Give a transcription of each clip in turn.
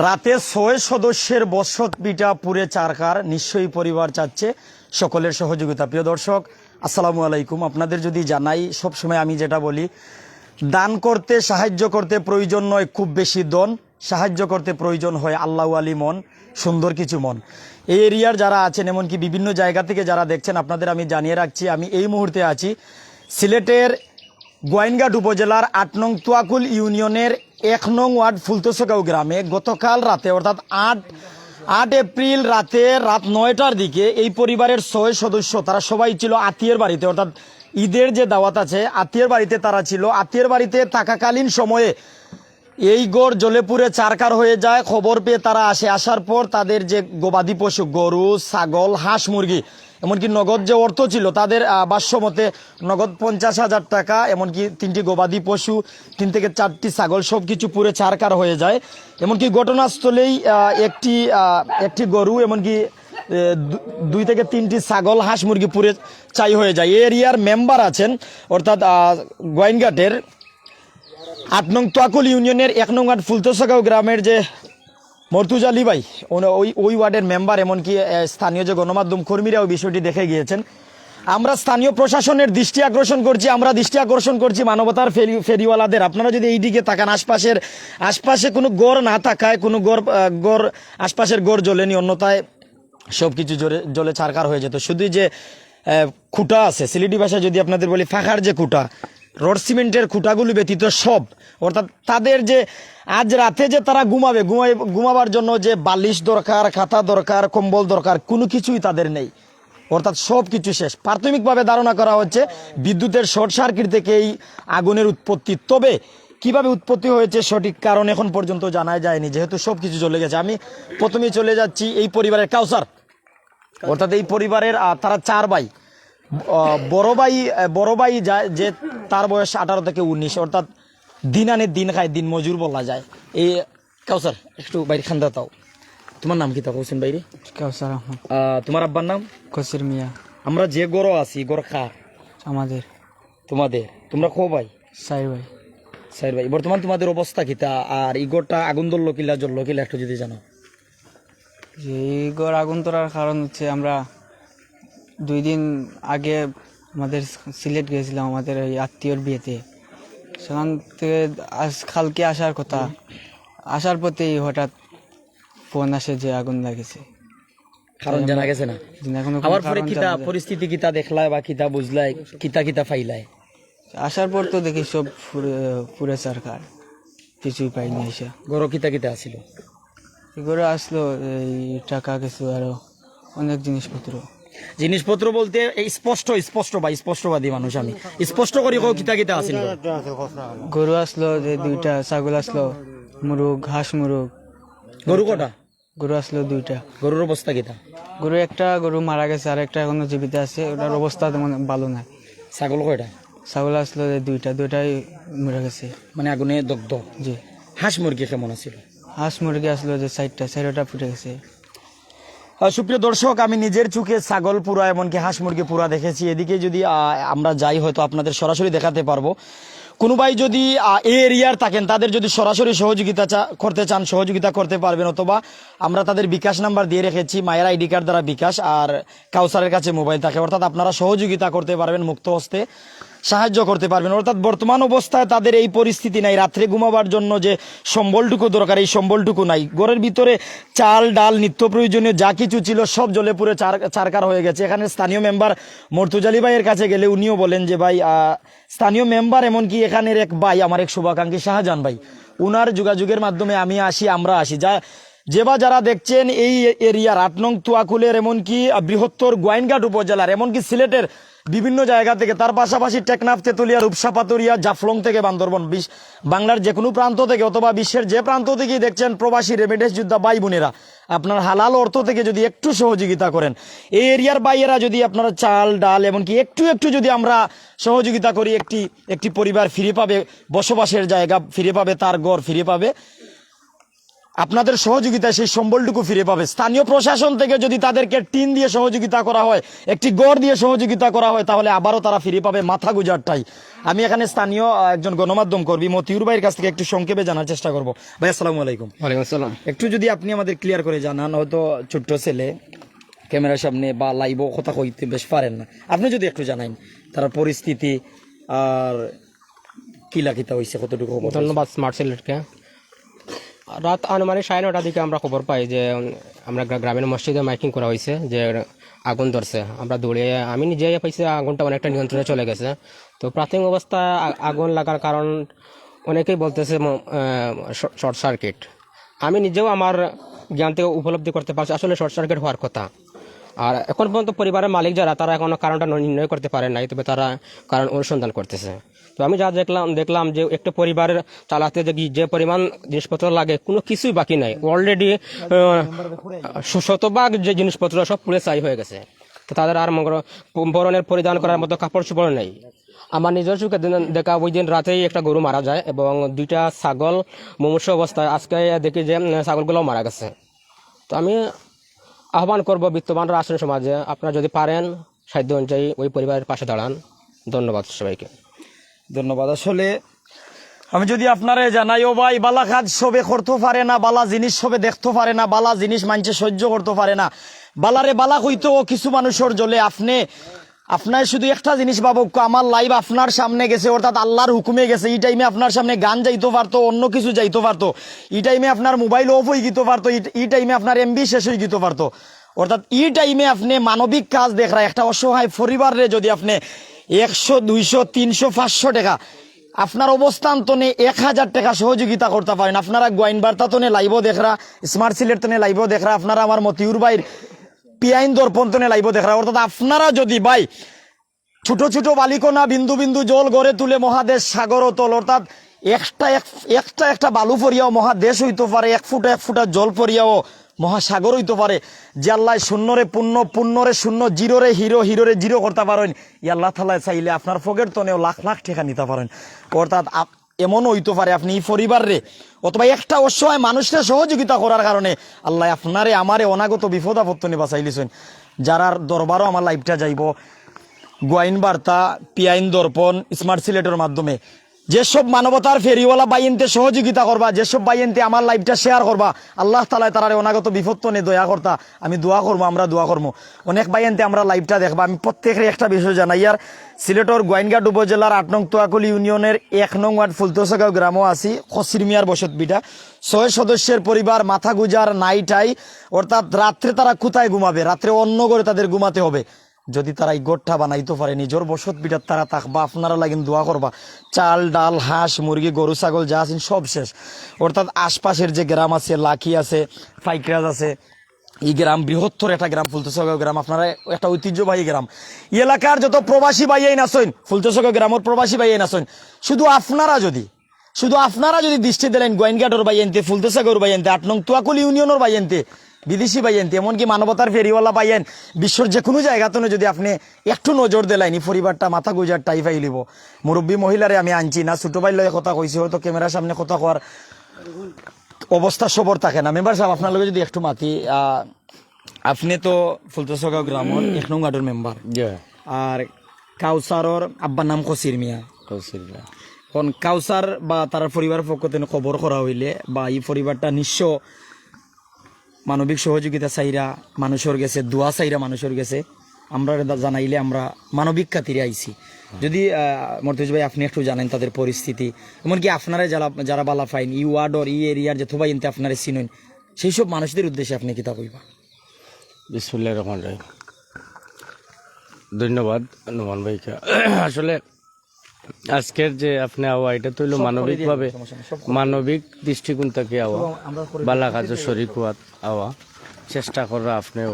রাতে ছয় সদস্যের বসত পিঠা পুরে চারকার নিশ্চয়ই পরিবার চাচ্ছে সকলের সহযোগিতা। প্রিয় দর্শক, আসসালামু আলাইকুম। আপনাদের যদি জানাই, সবসময় আমি যেটা বলি, দান করতে, সাহায্য করতে প্রয়োজন নয়, খুব বেশি দন সাহায্য করতে প্রয়োজন হয় আল্লাহ আলী মন, সুন্দর কিছু মন। এই এরিয়ার যারা আছেন, এমনকি বিভিন্ন জায়গা থেকে যারা দেখছেন, আপনাদের আমি জানিয়ে রাখছি, আমি এই মুহূর্তে আছি সিলেটের গোয়াইনঘাট উপজেলার আট নং তুয়াকুল ইউনিয়নের এক নং ওয়ার্ড ফুলতোসগাঁও গ্রামে। গতকাল রাতে, অর্থাৎ আট আট এপ্রিল রাতে রাত নয়টার দিকে এই পরিবারের ছয় সদস্য, তারা সবাই ছিল আত্মীয়ের বাড়িতে, অর্থাৎ ঈদের যে দাওয়াত আছে, আত্মীয়ের বাড়িতে তারা ছিল। আত্মীয়ের বাড়িতে থাকাকালীন সময়ে এই গড় জলেপুরে চারকার হয়ে যায়। খবর পেয়ে তারা আসে। আসার পর তাদের যে গবাদি পশু, গরু, ছাগল, হাঁস, মুরগি এমনকি নগদ যে অর্থ ছিল তাদের আহ, বাস্যমতে নগদ পঞ্চাশ হাজার টাকা এমনকি তিনটি গবাদি পশু তিন থেকে চারটি ছাগল সব কিছু পুরে চারকার হয়ে যায়। এমনকি ঘটনাস্থলেই একটি একটি গরু এমনকি দুই থেকে তিনটি ছাগল হাঁস মুরগি পুরে চাই হয়ে যায়। এরিয়ার মেম্বার আছেন অর্থাৎ গোয়াইনঘাটের আট নং তোয়াকুল ইউনিয়নের এক নং ওয়ার্ড ফুলতোসাগাঁও গ্রামের যে মর্তুজা আলী ভাই ওই ওই ওয়ার্ডের মেম্বার এমনকি স্থানীয় যে গণমাধ্যম কর্মীরা ওই বিষয়টি দেখে গিয়েছেন। আমরা স্থানীয় প্রশাসনের দৃষ্টি আকর্ষণ করছি, আমরা দৃষ্টি আকর্ষণ করছি মানবতার ফেরি, ফেরিওয়ালাদের। আপনারা যদি এই দিকে তাকান, আশপাশের, আশপাশে কোনো গড় না থাকায়, কোনো গড় গড়, আশপাশের গড় জ্বলেনি, অন্যথায় সব কিছু জলে জলে ছারকার হয়ে যেত। শুধু যে খুঁটা আছে, সিলেটি ভাষায় যদি আপনাদের বলি ফাঁকার যে খুঁটা রড সিমেন্টের খুঁটাগুলি ব্যতীত সব। অর্থাৎ তাদের যে আজ রাতে যে তারা ঘুমাবে, ঘুমাই ঘুমাবার জন্য যে বালিশ দরকার, খাতা দরকার, কম্বল দরকার, কোনো কিছুই তাদের নেই। অর্থাৎ সব কিছু শেষ। প্রাথমিকভাবে ধারণা করা হচ্ছে, বিদ্যুতের শর্ট সার্কিট থেকে এই আগুনের উৎপত্তি। তবে কীভাবে উৎপত্তি হয়েছে সঠিক কারণ এখন পর্যন্ত জানা যায়নি, যেহেতু সব কিছু চলে গেছে। আমি প্রথমেই চলে যাচ্ছি এই পরিবারের কাউসার। অর্থাৎ এই পরিবারের তারা চার ভাই। বড় ভাই বড় ভাই যায় যে তার বয়স আঠারো থেকে উনিশ অর্থাৎ দিন আনে দিন খায় দিন মজুর বলা যায়। এই কাউসার একটু বাইরে খান্দা তাও। তোমার নাম কি তা হোসেন বাইরে কাউসার আহমদ। তোমার আব্বার নাম? কসির মিয়া। আমরা যে গড় আছি গড় খা আমাদের। তোমাদের। তোমরা খো ভাই? সাই ভাই। সাইর ভাই বর্তমান তোমাদের অবস্থা কিতা আর এই গড়টা আগুন ধরলো কিলা জ্বললো কিলা একটু যদি জানো। যে এই গড় আগুন তোলার কারণ হচ্ছে আমরা দুই দিন আগে আমাদের সিলেট গিয়েছিলাম আমাদের ওই আত্মীয়র বিয়েতে। সেখান থেকে আজ কালকে আসার কথা। আসার পথেই হঠাৎ ফোন আসে যে আগুন লাগেছে। কারণ জানা গেছে না। আবার পরে কিতা পরিস্থিতি কিতা দেখলায় বা কিতা বুঝলাই কিতা কিতা ফাইলায়? আসার পর তো দেখি সব পুরে সরকার। কিছুই পাইনি এসে। গড় কিতা কিতা আছিল এগুলো আসলো এই টাকা কিছু আরও অনেক জিনিসপত্র। জিনিসপত্র বলতে স্পষ্ট স্পষ্ট বা স্পষ্টবাদী মানুষ আমি। স্পষ্ট করি কও কিতা কিতা আছিল? গরু আসলো যে দুইটা ছাগল আসলো মুরগ হাঁস মুরগ। গরু কটা? গরু আসলো দুইটা। গরুর অবস্থা কিতা? গরু একটা গরু মারা গেছে আর একটা এখনও জীবিত আছে ওটার অবস্থা তেমন ভালো নাই। ছাগল কয়টা? ছাগল আসলো যে দুইটা দুইটাই মরে গেছে। মানে আগুনে দগ্ধ? জি। হাঁস মুরগি কেমন আছিল? হাঁস মুরগি আসলো যে চারটা চারোটা ফুটে গেছে। সুপ্রিয় দর্শক, আমি নিজের চোখে ছাগল পুরা এমনকি হাঁস মুরগি পুরা দেখেছি। এদিকে যদি আমরা যাই, হয়তো আপনাদের সরাসরি দেখাতে পারব। কোনো ভাই যদি এ এরিয়ার থাকেন, তাদের যদি সরাসরি সহযোগিতা করতে চান, সহযোগিতা করতে পারবেন, অথবা আমরা তাদের বিকাশ নাম্বার দিয়ে রেখেছি, মায়ের আইডি কার্ড দ্বারা বিকাশ, আর কাউসারের কাছে মোবাইল থাকে। অর্থাৎ আপনারা সহযোগিতা করতে পারবেন মুক্ত হস্তে। সাহায্য করতে পারবেন। অর্থাৎ বর্তমান অবস্থায় তাদের এই পরিস্থিতি নাই। রাত্রে ঘুমাবার জন্য যে সম্বলটুকু দরকার, এই সম্বলটুকু নাই। ঘরের ভিতরে চাল, ডাল, নিত্য প্রয়োজনীয় যা কিছু ছিল সব জলে পুরে চার, চারকার হয়ে গেছে। এখানে স্থানীয় মেম্বার মর্তুজালি ভাইয়ের কাছে গেলে উনিও বলেন যে, ভাই স্থানীয় মেম্বার এমনকি এখানের এক ভাই, আমার এক শুভাকাঙ্ক্ষী শাহজাহান ভাই, উনার যোগাযোগের মাধ্যমে আমি আসি, আমরা আসি। যা, যে বা যারা দেখছেন এই এরিয়ার আট নং তুয়াকুলের, এমনকি বৃহত্তর গোয়াইনঘাট উপজেলার, এমনকি সিলেটের বিভিন্ন জায়গা থেকে, তার পাশাপাশি টেকনাফ, তেতুলিয়া রূপসা পাতুরিয়া জাফলং থেকে বান্দরবন। বিশ বাংলার যে কোনো প্রান্ত থেকে অথবা বিশ্বের যে প্রান্ত থেকেই দেখছেন প্রবাসী রেমিডেন্স যোদ্ধা ভাই বোনেরা, আপনার হালাল অর্থ থেকে যদি একটু সহযোগিতা করেন, এই এরিয়ার বাইয়েরা যদি আপনারা চাল, ডাল, এমনকি একটু একটু যদি আমরা সহযোগিতা করি, একটি একটি পরিবার ফিরে পাবে, বসবাসের জায়গা ফিরে পাবে, তার ঘর ফিরে পাবে আপনাদের সহযোগিতায় সেই সম্বলটুকু ফিরে পাবে। স্থানীয় প্রশাসন থেকে যদি তাদেরকে টিন দিয়ে সহযোগিতা করা হয় একটি গড় দিয়ে সহযোগিতা করা হয় তাহলে আবারও তারা ফিরে পাবে মাথা গুজারটাই। আমি এখানে স্থানীয় একজন গণমাধ্যম কর্মী মতিউর ভাইয়ের কাছ থেকে একটু সংক্ষেপে জানার চেষ্টা করব। ভাই আসসালামু আলাইকুম। ওয়ালাইকুম আসসালাম। একটু যদি আপনি আমাদের ক্লিয়ার করে জানান হয়তো ছোট্ট ছেলে ক্যামেরার সামনে বা লাইভ কথা কইতে বেশ পারেন না। আপনি যদি একটু জানান তার পরিস্থিতি আর কি লাখিতা হয়েছে কতটুকু ধন্যবাদ স্মার্ট সিলেটকে রাত আনুমানিক সাড়ে নটার দিকে আমরা খবর পাই যে আমরা গ্রা- গ্রামের মসজিদে মাইকিং করা হয়েছে যে, আগুন ধরছে। আমরা দৌড়ে, আমি নিজে পাইছি, আগুনটা অনেকটা নিয়ন্ত্রণে চলে গেছে। তো প্রাথমিক অবস্থায় আ- আগুন লাগার কারণ অনেকেই বলতেছে শর্ট সার্কিট। আমি নিজেও আমার জ্ঞান থেকে উপলব্ধি করতে পারছি, আসলে শর্ট সার্কিট হওয়ার কথা। আর এখন পর্যন্ত পরিবারের মালিক যারা, তারা এখনও কারণটা নির্ণয় করতে পারে নাই, তবে তারা কারণ অনুসন্ধান করতেছে। তো আমি যা দেখলাম দেখলাম যে একটা পরিবারের চালাতে যে পরিমাণ জিনিসপত্র লাগে, কোনো কিছুই বাকি নাই। অলরেডি শতভাগ যে জিনিসপত্র সব পুড়ে ছাই হয়ে গেছে। তো তাদের আর বরণের পরিধান করার মতো কাপড় চোপড় নেই। আমার নিজের চোখে দেখা ওই দিন রাতেই একটা গরু মারা যায় এবং দুইটা ছাগল মুমূর্ষ অবস্থায়। আজকে দেখি যে ছাগলগুলোও মারা গেছে। তো আমি আহ্বান করব বিত্তবানরা আসেন সমাজে, আপনারা যদি পারেন, সাধ্য অনুযায়ী ওই পরিবারের পাশে দাঁড়ান। ধন্যবাদ সবাইকে। ধন্যবাদ। আসলে আমি যদি আপনারে জানাই, ও ভাই, বালা কাজ সবে করতে পারে না, বালা জিনিস সবে দেখতে পারে না, বালা জিনিস মানছে সহ্য করতে পারে না। বালারে বালা হইতো কিছু মানুষের জলে আপনি, আপনার শুধু একটা জিনিস ভাবক, আমার লাইভ আপনার সামনে গেছে, অর্থাৎ আল্লাহর হুকুমে গেছে। এই টাইমে আপনার সামনে গান যাইতে পারতো, অন্য কিছু যাইতে পারতো। এই টাইমে আপনার মোবাইল অফ হয়ে গিতে পারতো, এই- টাইমে আপনার এমবি শেষ হয়ে গিতে পারতো। অর্থাৎ এই টাইমে আপনি মানবিক কাজ দেখরা একটা অসহায় পরিবারে যদি আপনি একশো, দুইশো, তিনশো, পাঁচশো টাকা। আপনার অবস্থান তো তনে এক হাজার টাকা সহযোগিতা করতে পারেন। আপনারা গোয়াইন বার্তা তনে লাইভ দেখরা, স্মার্ট সিলেট তনে লাইভ দেখরা, আপনারা আমার মতিউর ভাইয়ের পিয়াইন দর্পণ তো তনে লাইভ দেখরা। অর্থাৎ আপনারা যদি ভাই ছোট ছোট বালিকোনা বিন্দু বিন্দু জল গড়ে তুলে মহাদেশ সাগর তল, অর্থাৎ একটা একটা একটা বালু পরিয়াও মহাদেশ হইতে পারে, এক ফুটা এক ফুটা জল পরিয়াও মহাসাগর হইতে পারে। যে আল্লাহ শূন্যরে পূর্ণ, পূর্ণরে শূন্য, জিরোরে হিরো, হিরোরে জিরো করতে পারেন। ই আল্লাহ তালা চাইলে আপনার ফকের তনেও লাখ লাখ ঠেকা নিতে পারেন। অর্থাৎ এমনও হইতে পারে আপনি এই পরিবারে অথবা একটা অসহায় মানুষকে সহযোগিতা করার কারণে আল্লাহ আপনারে, আমারে অনাগত বিপদ আপত্তি বাঁচাইলিছেন। যারার দরবারও আমার লাইফটা যাইব। গোয়াইন বার্তা পিয়াইন দর্পণ, স্মার্ট সিলেটের মাধ্যমে। যেসব মানবতার ফেরিওয়ালা বাইনতে সহযোগিতা করবা, যেসব বাইনতে আমার লাইফটা শেয়ার করবা, আল্লাহ তালায় তারা অনাগত বিপত্ত নেই দয়া কর্তা আমি দোয়া করব, আমরা দোয়া করব। অনেক বাইনতে আমরা লাইফটা দেখবা। আমি প্রত্যেকের একটা বিষয় জানাই আর সিলেটর গোয়াইনঘাট উপজেলার আট নং তোয়াকুল ইউনিয়নের এক নং ওয়ার্ড ফুলতোসাগাঁও গ্রামও আছি, খসির মিয়ার বসত বিটা। ছয় সদস্যের পরিবার মাথা গুজার নাইটাই, অর্থাৎ রাত্রে তারা কোথায় ঘুমাবে? রাত্রে অন্য করে তাদের ঘুমাতে হবে। যদি তারা এই গোটটা বানাইতে পারে, নিজের বসত বিটার তারা থাকবা আপনারা লাগিন দোয়া করবা। চাল, ডাল, হাঁস, মুরগি, গরু, ছাগল, যা আছেন সব শেষ। অর্থাৎ আশপাশের যে গ্রাম আছে, লাকি আছে, ফাইকরাজ আছে, এই গ্রাম বৃহত্তর একটা গ্রাম ফুলতসগাঁও গ্রাম, আপনারা একটা ঐতিহ্যবাহী গ্রাম। এলাকার যত প্রবাসী বাইয়াই নাচেন ফুলতসগাঁও গ্রামের প্রবাসী বাইয়াই নাচেন শুধু আপনারা যদি, শুধু আপনারা যদি দৃষ্টি দিলেন, গোয়েনঘাটর বাইয়ানতে ফুলতসাগর বাইয়ানতে আট নং তুয়াকুল ইউনিয়নের বাইয়ানতে বিদেশি বাইয়ানতে এমনকি মানবতার ফেরিওয়ালা বাইয়েন বিশ্বর যে কোনো জায়গাতে যদি আপনি একটু নজর এই পরিবারটা মাথা গুজার টাই ফাইলিব মুরব্বী মহিলারে আমি আনছি না ছোট ভাই লয়ে কথা কইছি হয়তো ক্যামেরার সামনে কথা কওয়ার অবস্থা সবর থাকে না। মেম্বার সাহেব আপনার যদি একটু মাতি আপনি তো ফুলতসগাঁও গ্রামের এক নং ওয়ার্ডের মেম্বার। আর কাউসারর আব্বার নাম কসির মিয়া। এখন কাউসার বা তার পরিবারের পক্ষ থেকে খবর করা হইলে বা এই পরিবারটা নিঃস্ব মানবিক সহযোগিতা চাইরা মানুষের গেছে দোয়া চাইরা মানুষের গেছে আমরা জানাইলে আমরা মানবিক খাতিরে আইছি। যদি মর্তুজ ভাই, আপনি একটু জানেন তাদের পরিস্থিতি। এমনকি আপনারা যারা যারা বালা ফাইন, ই ওয়ার্ডর ই এরিয়ার যে থোবাই ইনতে আপনারা চিনেন, সেই সব মানুষদের উদ্দেশ্যে আপনি কিতা কইবা বিসমুল্লাহ রহমান রাহিম। ধন্যবাদ নোমান ভাইকে। আসলে আজকের যে আপনি আওয়া এটা তো হইল মানবিকভাবে মানবিক দৃষ্টিকোণ থেকে আওয়া। বালা কাজের শরিক আওয়া। চেষ্টা করা আপনিও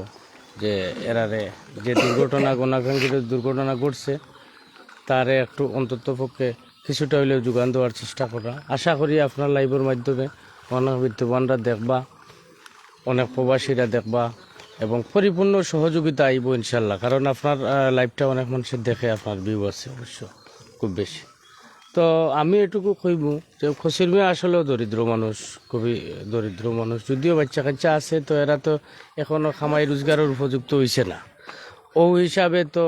যে এরারে যে দুর্ঘটনা গণাকাঙ্ক্ষিত দুর্ঘটনা ঘটছে তারে একটু অন্তত পক্ষে কিছুটা হইলেও যোগান দেওয়ার চেষ্টা করা। আশা করি আপনার লাইভের মাধ্যমে অনেক বিদ্যমানরা দেখবা অনেক প্রবাসীরা দেখবা এবং পরিপূর্ণ সহযোগিতা আইব ইনশাল্লাহ। কারণ আপনার লাইফটা অনেক মানুষের দেখে আপনার ভিউ আছে অবশ্য। খুব বেশি। তো আমি এটুকু কইব যে খসির মেয়ে আসলেও দরিদ্র মানুষ, খুবই দরিদ্র মানুষ। যদিও বাচ্চা কাচ্চা আছে, তো এরা তো এখনও খামাই রোজগারের উপযুক্ত হইছে না। ও হিসাবে তো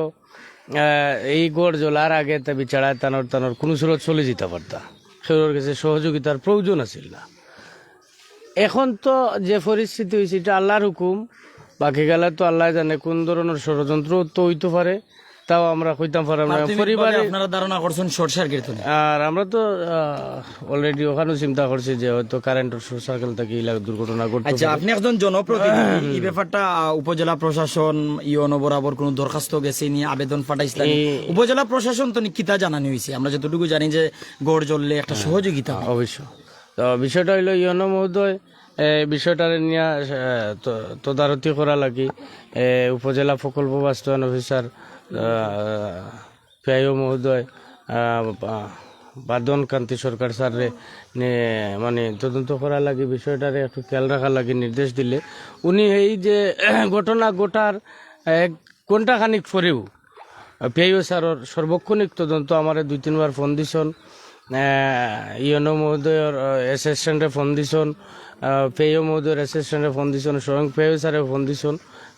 এই গড় জ্বলার আগে তা বিচারা তানোর তানোর কোনো সুরত চলে যেতে পারতা। সেওর কাছে সহযোগিতার প্রয়োজন আছিল না। এখন তো যে পরিস্থিতি হয়েছে এটা আল্লাহর হুকুম। বাকি গেলে তো আল্লাহ জানে কোন ধরনের ষড়যন্ত্র তো হইতে পারে। তাও আমরা কইতাম পারলাম না পরিবারে আপনারা ধারণা করছেন শর্ট সার্কিট আর আমরা তো অলরেডি ওখানেও চিন্তা করছি যে হয়তো কারেন্টের শর্ট সার্কেল থেকে এই দুর্ঘটনা ঘটতে আচ্ছা আপনি একজন জনপ্রতিনিধি এই ব্যাপারটা উপজেলা প্রশাসন ইউনো বরাবর কোনো দরখাস্ত গেছে নিয়ে আবেদন পাঠাইছিলেন উপজেলা প্রশাসন তো কিতা জানানি হয়েছে আমরা যতটুকু জানি যে গড় জ্বললে একটা সহযোগিতা হয়। অবশ্য তো বিষয়টা হইল ইয়নো মহোদয় এ, বিষয়টারে নিয়ে তদারতি করা লাগি। উপজেলা প্রকল্প বাস্তবায়ন অফিসার পেয়ো মহোদয় বাদন কান্তি সরকার স্যারে মানে তদন্ত করা লাগে, বিষয়টারে একটু খেয়াল রাখা লাগে, নির্দেশ দিলে। উনি এই যে ঘটনা ঘটার এক ঘণ্টা খানিক পরেও পেয়ো স্যারের সর্বক্ষণিক তদন্ত আমার দুই, তিনবার ফোন দিছন। ইয়নো মহোদয়ের অ্যাসিস্ট্যান্টে ফোন দিছন। পেয়ো মহোদয়ের অ্যাসিস্ট্যান্টে ফোন দিছন, স্বয়ং পেয়ো স্যারে ফোন দিছন।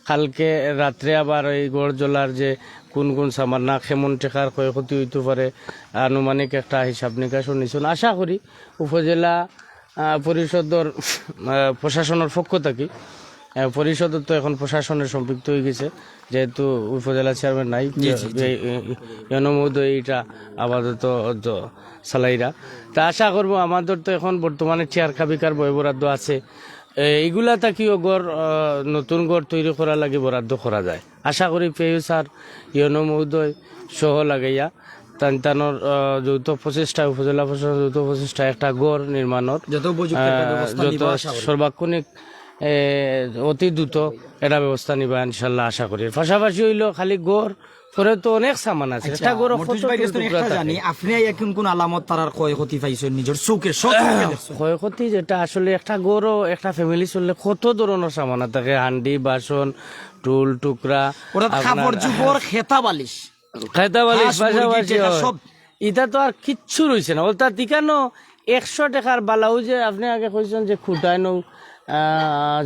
কালকে রাত্রে আবার এই গড় জলার যে কোন কোন সামার না কেমন টেকার ক্ষয়ক্ষতি হইতে পারে, আনুমানিক একটা হিসাব নিকাশ নিছন আশা করি উপজেলা পরিষদর প্রশাসনের পক্ষ থাকি আহ, পরিষদও তো এখন প্রশাসনের সম্পৃক্ত হয়ে গেছে। যেহেতু উপজেলা চেয়ারম্যান নাই মহোদয় এইটা আপাতত সালাইরা। তা আশা করব আমাদের তো এখন বর্তমানে চেয়ার খাবিকার বয় বরাদ্দ আছে। এইগুলা থাকিও গড় নতুন গড় তৈরি করা লাগে বরাদ্দ করা যায়। আশা করি পেয়ু স্যার ইয়নো মহোদয় সহ লাগাইয়া তান তানোর যৌথ প্রচেষ্টা উপজেলা প্রশাসন যৌথ প্রচেষ্টা একটা গড় নির্মাণর যত। সর্বাক্ষণিক অতি দ্রুত এটা ব্যবস্থা নিবা ইনশাল্লাহ আশা করি। পাশাপাশি হইল খালি গড় পরে তো অনেক সামান আছে। গড় একটা জানি আপনি এখন কোন আলামত তারার ক্ষয়ক্ষতি পাইছেন নিজের চোখে? ক্ষয়ক্ষতি যেটা আসলে একটা গড়ও একটা ফ্যামিলি চললে কত ধরনের সামান থাকে? হান্ডি বাসন টুল টুকরা খাবার জুপর খেতা বালিশ। খাইতা বালিশ পাশাপাশি। ইটা তো আর কিচ্ছু রয়েছে না। ওটা টিকানো একশো টাকার বালাও যে আপনি আগে কইছেন যে খুটাইন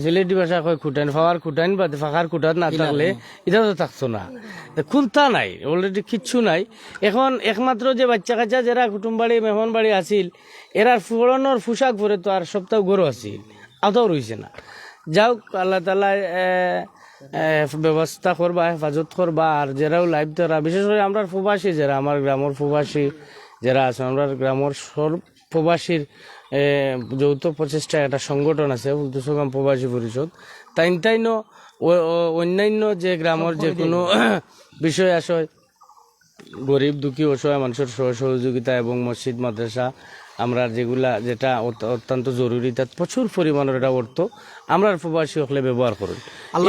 জিলেটি ভাষা কয় খুটাইন ফাওয়ার খুটাইন বা ফাঁকার খুটাত না থাকলে এটা তো থাকতো না খুলতা নাই অলরেডি কিচ্ছু নাই। এখন একমাত্র যে বাচ্চা কাচ্চা যারা কুটুম বাড়ি মেহমান বাড়ি আছিল এরার পুরনোর পোশাক পরে তো আর সপ্তাহ গরু আছিল আদৌ রয়েছে না। যাওক আল্লাহ তালা ব্যবস্থা করবা হেফাজত করবা আর যারাও লাইভ তারা বিশেষ করে আমরা প্রবাসী যারা আমার গ্রামের প্রবাসী যারা আছে আমরা গ্রামের সর প্রবাসীর যৌথ প্রচেষ্টা একটা সংগঠন আছে উদ্দেশ্যগ্রাম প্রবাসী পরিষদ। তাইন তাইন অন্যান্য যে গ্রামের যে কোনো বিষয় আসয় গরিব দুঃখী অসহায় মানুষের সহ সহযোগিতা এবং মসজিদ মাদ্রাসা আমরা যেগুলা যেটা অত্যন্ত জরুরি তাত প্রচুর পরিমাণের এটা অর্থ আমরা প্রবাসী হলে ব্যবহার করুন।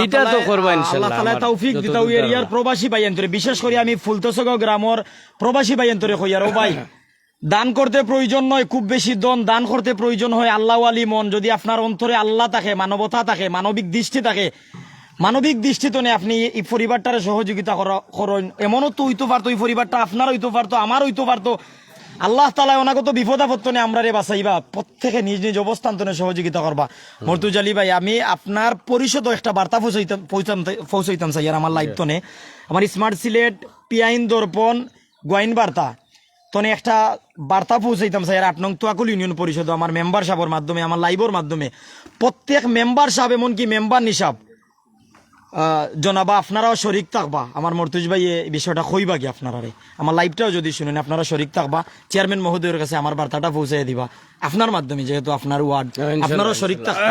এটা তো করবা আল্লাহ তৌফিক দিতাও এরিয়ার প্রবাসী বাইন্তরে বিশেষ করে আমি ফুলতসগ গ্রামের প্রবাসী বাইন্তরে কইয়ার ও ভাই দান করতে প্রয়োজন নয় খুব বেশি দন দান করতে প্রয়োজন হয়। আল্লাহ আলী মন যদি আপনার অন্তরে আল্লাহ থাকে মানবতা থাকে মানবিক দৃষ্টি থাকে মানবিক দৃষ্টি তো নেই আপনি এই পরিবারটারে সহযোগিতা করা- করেন। এমনও তো হইতে পারতো এই পরিবারটা আপনার হইতে পারতো আমার হইতে পারতো। আল্লাহ তালা অনাগত বিপদ আপত্তনে আমরা রে বাঁচাইবা। প্রত্যেকে নিজ নিজ অবস্থান তনে সহযোগিতা করবা। মর্তুজ আলী ভাই আমি আপনার পরিষদও একটা বার্তা পৌঁছাইতাম পৌঁছাইতাম চাই আর আমার লাইভ তনে আমার স্মার্ট সিলেট পিয়াইন দর্পণ গোয়াইন বার্তা। তনে একটা বার্তা পৌঁছাইতাম আর আট নং তোয়াকুল ইউনিয়ন পরিষদ আমার মেম্বার সাহেবের মাধ্যমে আমার লাইভের মাধ্যমে। প্রত্যেক মেম্বার সাহেব এমনকি মেম্বার নিসাব। জনাবা আপনারাও শরিক থাকবা। আমার মর্তুজ ভাই এই বিষয়টা কইবা কি আপনারা রে আমার লাইভটাও যদি শুনেন আপনারা শরিক থাকবা। চেয়ারম্যান মহোদয়ের কাছে আমার বার্তাটা পৌঁছে দিবা। আপনার মাধ্যমে যেহেতু আপনার ওয়ার্ড আপনারাও শরিক থাকবা।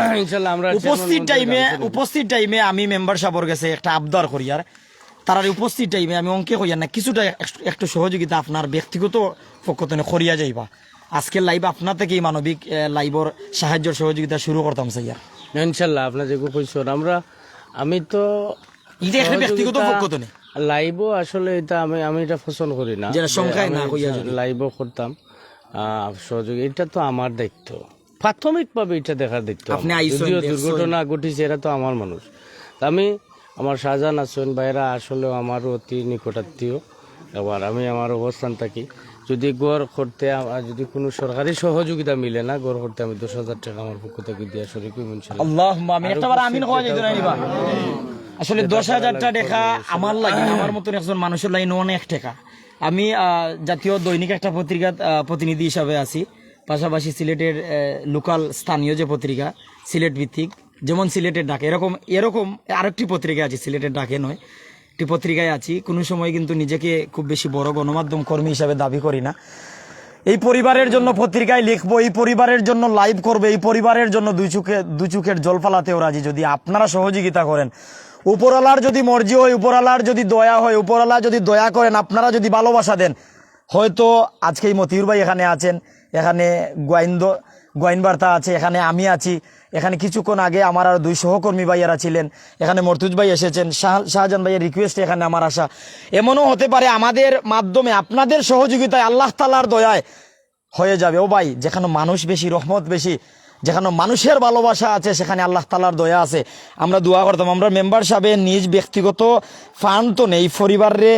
উপস্থিত টাইমে উপস্থিত টাইমে আমি মেম্বার সাহেবের কাছে একটা আবদার করি আর তার উপস্থিত টাইমে আমি অঙ্কে কইয়ার না কিছুটা একটু সহযোগিতা আপনার ব্যক্তিগত পক্ষ থেকে করিয়া যাইবা। আজকের লাইভ আপনার থেকেই মানবিক লাইভর সাহায্য সহযোগিতা শুরু করতাম সাইয়ার ইনশাল্লাহ আপনার যেগুলো কইছেন আমরা আমি তো এটা একটা ব্যক্তিগত পক্ষ তো লাইভও আসলে এটা আমি আমি এটা পছন্দ করি না। যেটা সংখ্যায় না কইয়া লাইভও করতাম। সহযোগী এটা তো আমার দায়িত্ব। প্রাথমিকভাবে এটা দেখার দায়িত্ব। যদিও দুর্ঘটনা ঘটিছে এরা তো আমার মানুষ। আমি আমার শাহজাহান আছেন ভাইরা আসলে আমার অতি নিকটাত্মীয় এবার আমি আমার অবস্থান থাকি। যদি গড় করতে যদি কোনো সরকারি সহযোগিতা মিলে না গড় করতে আমি দশ হাজার টাকা আমার পক্ষ থেকে দিয়ে শরীর আসলে দশ হাজারটা টাকা আমার লাগে আমার মতন একজন মানুষের লাইন অনেক টাকা। আমি জাতীয় দৈনিক একটা পত্রিকা প্রতিনিধি হিসাবে আছি। পাশাপাশি সিলেটের লোকাল স্থানীয় যে পত্রিকা সিলেট ভিত্তিক যেমন সিলেটের ডাকে, এরকম এরকম আরেকটি পত্রিকা আছে, সিলেটের ডাকে নয়। একটি পত্রিকায় আছি, কোনো সময় কিন্তু নিজেকে খুব বেশি বড় গণমাধ্যম কর্মী হিসাবে দাবি করি না। এই পরিবারের জন্য পত্রিকায় লিখব, এই পরিবারের জন্য লাইভ করবে, এই পরিবারের জন্য দুই চোখে, দুই চোখের জল ফালাতেও রাজি যদি আপনারা সহযোগিতা করেন, উপরওয়ালার যদি মর্জি হয়, উপরওয়ালার যদি দয়া হয়, উপরওয়ালা যদি দয়া করেন, আপনারা যদি ভালোবাসা দেন, হয়তো আজকে এই মতিউর ভাই এখানে আছেন, এখানে গোয়াইন্দ গোয়াইন বার্তা আছে, এখানে আমি আছি। এখানে কিছুক্ষণ আগে আমার আর দুই সহকর্মী ভাইয়ারা ছিলেন। এখানে মর্তুজ ভাই এসেছেন, শাহ- শাহজাহান ভাইয়ের রিকোয়েস্টে এখানে আমার আসা। এমনও হতে পারে আমাদের মাধ্যমে, আপনাদের সহযোগিতায় আল্লাহ তালার দয়ায় হয়ে যাবে। ও ভাই, যেখানে মানুষ বেশি, রহমত বেশি যেখানে মানুষের ভালোবাসা আছে, সেখানে আল্লাহ তালার দয়া আছে। আমরা দোয়া করতাম। আমরা মেম্বার সাহেব নিজ ব্যক্তিগত ফান্ড তো নেই। পরিবারে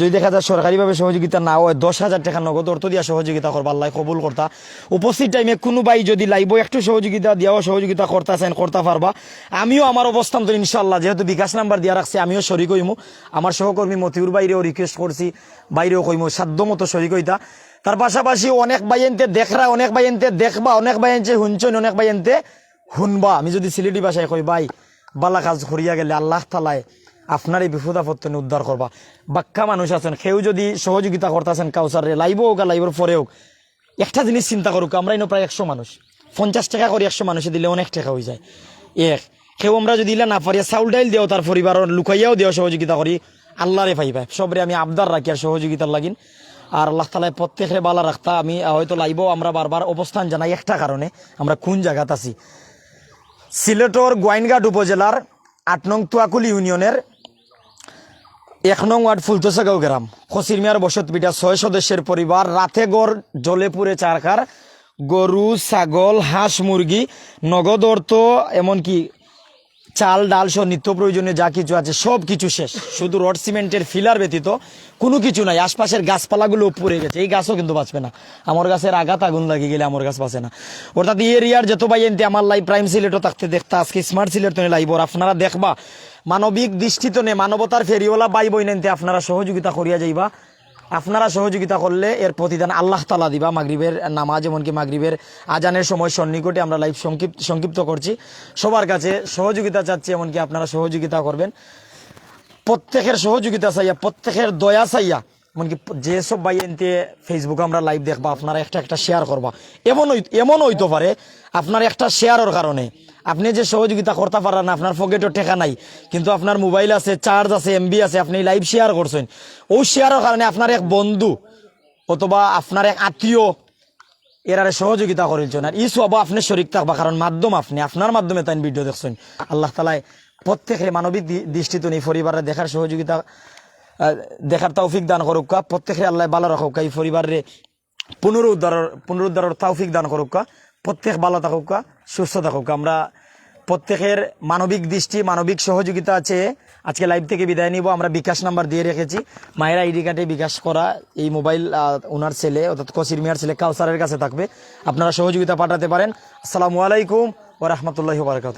যদি দেখা যায় সরকারিভাবে সহযোগিতা না হয়, দশ হাজার টাকা নগদ অর্থ দিয়া সহযোগিতা করবা, আল্লাহ কবুল করতা। উপস্থিত টাইমে কোনো ভাই যদি লাইব একটু সহযোগিতা দিয়াও সহযোগিতা করতেছেন, করতে পারবা। আমিও আমার অবস্থান তো ইনশাল্লাহ যেহেতু বিকাশ নাম্বার দিয়া রাখছে, আমিও শরিক হইমু। আমার সহকর্মী মতিউর বাইরেও রিকোয়েস্ট করছি বাইরেও কইমু সাধ্য মতো শরিক হইতা। তার পাশাপাশি অনেক বাইনতে দেখরা, অনেক বাইনতে দেখবা, অনেক বাইনতে শুনছেন অনেক বাইনতে শুনবা। আমি যদি সিলেটি ভাষায় কই, ভাই, বালা কাজ করিয়া গেলে আল্লাহ তালায় আপনার এই বিপদ আপত্তি উদ্ধার করবা। বাক্কা মানুষ আছেন, কেউ যদি সহযোগিতা করতেছেন কাউসারে লাইব হোক আর লাইবর পরে হোক, একটা জিনিস চিন্তা করুক আমরা ইনো প্রায় একশো মানুষ। পঞ্চাশ টাকা করে একশো মানুষে দিলে অনেক টাকা হয়ে যায়। এক, কেউ আমরা যদি দিলে না পারি, চাউল ডাইল দেও, তার পরিবারের লুকাইয়াও দেও সহযোগিতা করি, আল্লাহরে পাইবা। সবরে আমি আবদার রাখি আর সহযোগিতার লাগিন আর আল্লাহ তালায় প্রত্যেকে বালা রাখতা। আমি হয়তো লাইব, আমরা বারবার অবস্থান জানাই একটা কারণে। আমরা কোন জায়গাত আছি? সিলেটর গোয়াইনঘাট উপজেলার আট নং তুয়াকুল ইউনিয়নের এক নং ওয়ার্ড ফুলতোসাগাঁও গ্রাম। খসির মিয়ার বসত পিঠা ছয় সদস্যের পরিবার, রাতে গড় জলে পুড়ে চারকার গরু, ছাগল, হাঁস, মুরগি, নগদ অর্থ, এমনকি চাল, ডাল সহ নিত্য প্রয়োজনীয় যা কিছু আছে, সব কিছু শেষ। শুধু রড সিমেন্টের ফিলার ব্যতীত কোনো কিছু নাই। আশপাশের গাছপালাগুলো পড়ে গেছে। এই গাছও কিন্তু বাঁচবে না। আমার গাছের আঘাত আগুন লাগিয়ে গেলে আমার গাছ বাঁচে না। অর্থাৎ এই এরিয়ার যত ভাই এনতে, আমার লাই প্রাইম সিলেটও থাকতে দেখতা, আজকে স্মার্ট সিলেট তো লাইব। আপনারা দেখবা, মানবিক দৃষ্টিতে নে মানবতার ফেরিওয়ালা বাই বই নেনতে আপনারা সহযোগিতা করিয়া যাইবা। আপনারা সহযোগিতা করলে এর প্রতিদান আল্লাহ তালা দিবা মাগরীবের নামাজ, এমনকি মাগরীবের আজানের সময় সন্নিকটে আমরা লাইভ সংক্ষিপ্ত সংক্ষিপ্ত করছি। সবার কাছে সহযোগিতা চাচ্ছি, এমনকি আপনারা সহযোগিতা করবেন। প্রত্যেকের সহযোগিতা চাইয়া, প্রত্যেকের দয়া চাইয়া এমনকি যেসব ভাই এনতে ফেসবুকে আমরা লাইভ দেখবা, আপনারা একটা একটা শেয়ার করবা। এমন এমন হইতে পারে, আপনার একটা শেয়ারের কারণে। আপনি যে সহযোগিতা করতে পারেন আপনার পকেটও টেকা নাই, কিন্তু আপনার মোবাইল আছে চার্জ আছে এমবি আছে, আপনি লাইভ শেয়ার করছেন। ওই শেয়ারের কারণে আপনার এক বন্ধু অথবা আপনার এক আত্মীয়, এরারে সহযোগিতা করেছেন আর ই সব আপনি শরিক থাকবা, কারণ মাধ্যম আপনি, আপনার মাধ্যমে তাই ভিডিও দেখছেন। আল্লাহ তালায় প্রত্যেকের মানবিক দৃষ্টিতে এই পরিবারে দেখার সহযোগিতা দেখার তৌফিক দান করুক কা। প্রত্যেকের আল্লাহ ভালো রাখুক এই পরিবারে পুনরুদ্ধারের পুনরুদ্ধারের তৌফিক দান করুক প্রত্যেক ভালো থাকুক সুস্থ থাকুক আমরা প্রত্যেকের মানবিক দৃষ্টি, মানবিক সহযোগিতা আছে। আজকে লাইভ থেকে বিদায় নিব। আমরা বিকাশ নাম্বার দিয়ে রেখেছি। মায়ের আইডি কার্ডে বিকাশ করা এই মোবাইল ওনার ছেলে, অর্থাৎ কসির মিয়ার ছেলে কাউসারের কাছে থাকবে। আপনারা সহযোগিতা পাঠাতে পারেন। আসসালামু আলাইকুম ও রহমতুল্লাহ বারকাত